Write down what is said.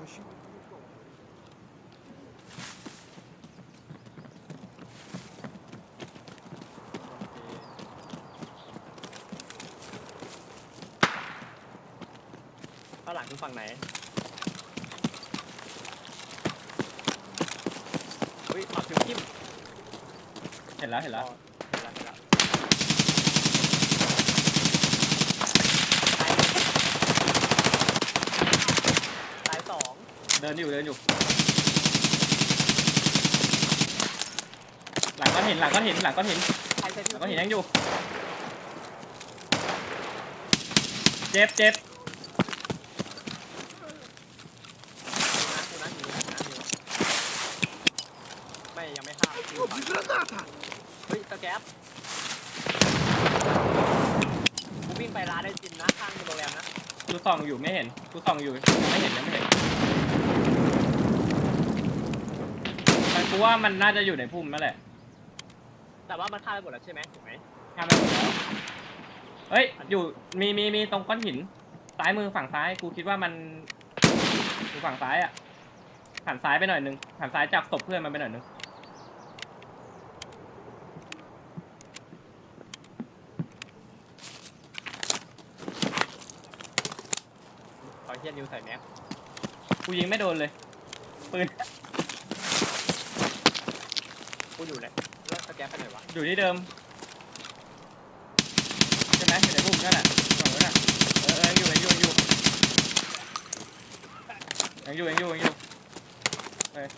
ข้างหลังคือฝั่งไหนเฮ้ยปัดถึงทิมเห็นแล้วเห็นแล้ว เดินอยู่เดินอยู่ หลังก้อนหินหลังก้อนหินหลังก้อนหินใครใช้หลังก้อนหินยังอยู่ เจ็บเจ็บดูนะดูนะอยู่นะอยู่นะไม่ยังไม่ข้ามอยู่ฝั่งเฮ้ยตะแก๊บกูวิ่งไปร้านไอจินนะข้างโรงแรมนะกูส่องอยู่ไม่เห็นกูส่องอยู่ยังไม่เห็นยังไม่เห็นแต่กู ว่ามันน่าจะอยู่ในพุ่มนั่นแหละแต่ว่ามันฆ่าไปหมดแล้วใช่ไหมถูกไหมข้ามไปหมดแล้วเฮ้ย อยู่มีมีมีตรงก้อนหิน ซ้ายมือฝั่งซ้าย กูคิดว่ามันอยู่ฝั่งซ้ายอะหันซ้ายไปหน่อยนึงหันซ้ายจับศพเพื่อนมันไปหน่อยนึงขอเฮียนิวใส่แม็กกูยิงไม่โดนเลยปืน กูอยู่เลยแล้วสแก๊บไปไหนวะอยู่ที่เดิมใช่ไหมอยู่ในพุ่มนั่นแหละสองคนน่ะเออเอออยู่อยู่ยังอยู่ยังอยู่ยังอยู่ยังอยู่เออ